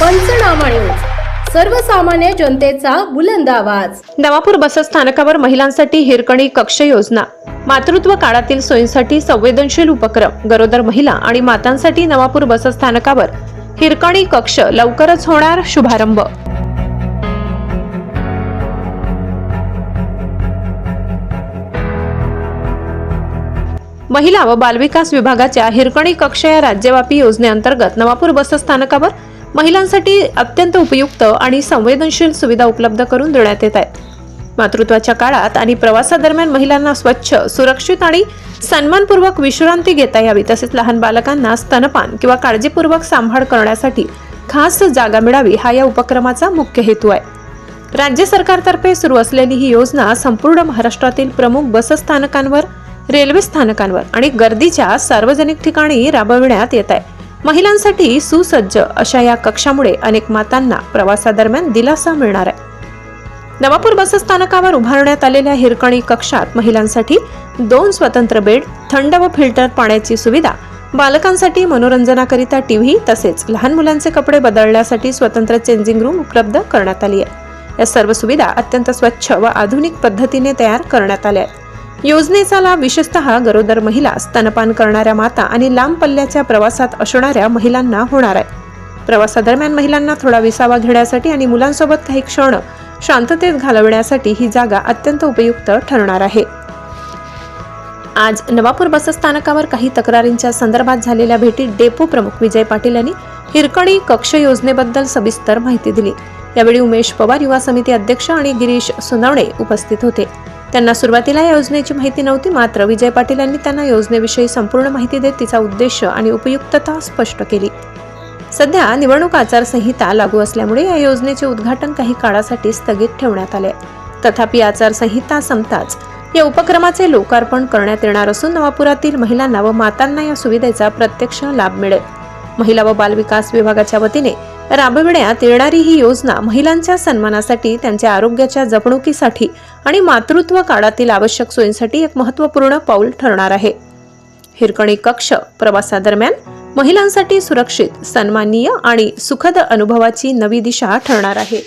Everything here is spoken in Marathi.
पंचनामा न्यूज. सर्वसामान्य जनतेचा बुलंद आवाज. नवापूर बसस्थानकावर महिलांसाठी हिरकणी कक्ष योजना. मातृत्व काळातील सोयींसाठी संवेदनशील उपक्रम. गरोदर महिला आणि मातांसाठी नवापूर बसस्थानकावर हिरकणी कक्ष लवकरच होणार शुभारंभ. महिला व बालविकास विभागाच्या हिरकणी कक्ष या राज्यव्यापी योजनेअंतर्गत नवापूर बसस्थानकावर महिलांसाठी अत्यंत उपयुक्त आणि संवेदनशील सुविधा उपलब्ध करून देण्यात येत आहेत. मातृत्वाच्या काळात आणि प्रवासादरम्यान महिलांना स्वच्छ सुरक्षित आणि सन्मानपूर्वक विश्रांती घेता यावी तसेच लहान बालकांना स्तनपान किंवा काळजीपूर्वक सांभाळ करण्यासाठी खास जागा मिळावी हा या उपक्रमाचा मुख्य हेतू आहे. राज्य सरकारतर्फे सुरू असलेली ही योजना संपूर्ण महाराष्ट्रातील प्रमुख बसस्थानकांवर रेल्वे स्थानकांवर आणि गर्दीच्या सार्वजनिक ठिकाणी राबविण्यात येत आहे. महिलांसाठी सुसज्ज अशा या कक्षामुळे अनेक मातांना प्रवासादरम्यान दिलासा मिळणार आहे. नवापूर बसस्थानकावर उभारण्यात आलेल्या हिरकणी कक्षात महिलांसाठी दोन स्वतंत्र बेड थंड व फिल्टर पाण्याची सुविधा बालकांसाठी मनोरंजनाकरिता टीव्ही तसेच लहान मुलांचे कपडे बदलण्यासाठी स्वतंत्र चेंजिंग रूम उपलब्ध करण्यात आली आहे. या सर्व सुविधा अत्यंत स्वच्छ व आधुनिक पद्धतीने तयार करण्यात आल्या आहेत. योजनेचा लाभ विशेषतः गरोदर महिला स्तनपान करणाऱ्या माता आणि लांब पल्ल्याच्या प्रवासात असणाऱ्या महिलांना होणार आहे. प्रवासादरम्यान महिलांना थोडा विसावा घेण्यासाठी आणि मुलांसोबत काही क्षण शांततेत घालवण्यासाठी ही जागा अत्यंत उपयुक्त ठरणार आहे. आज नवापूर बसस्थानकावर काही तक्रारींच्या संदर्भात झालेल्या भेटीत डेपो प्रमुख विजय पाटील यांनी हिरकणी कक्ष योजनेबद्दल सविस्तर माहिती दिली. यावेळी उमेश पवार युवा समिती अध्यक्ष आणि गिरीश सुनावणे उपस्थित होते. त्यांना सुरुवातीला या योजनेची माहिती नव्हती मात्र विजय पाटील यांनी त्यांना योजनेविषयी संपूर्ण माहिती देत तिचा उद्देश आणि उपयुक्तता स्पष्ट केली. सध्या निवडणूक आचारसंहिता लागू असल्यामुळे या योजनेचे उद्घाटन काही काळासाठी स्थगित ठेवण्यात आले. तथापि आचारसंहिता संपताच या उपक्रमाचे लोकार्पण करण्यात येणार असून नवापुरातील महिलांना व मातांना या सुविधेचा प्रत्यक्ष लाभ मिळेल. महिला व बालविकास विभागाच्या वतीने राबविण्यात येणारी ही योजना महिलांच्या सन्मानासाठी त्यांच्या आरोग्याच्या जपणुकीसाठी आणि मातृत्व काळातील आवश्यक सोयींसाठी एक महत्त्वपूर्ण पाऊल ठरणार आहे. हिरकणी कक्ष प्रवासादरम्यान महिलांसाठी सुरक्षित सन्माननीय आणि सुखद अनुभवाची नवी दिशा ठरणार आहे.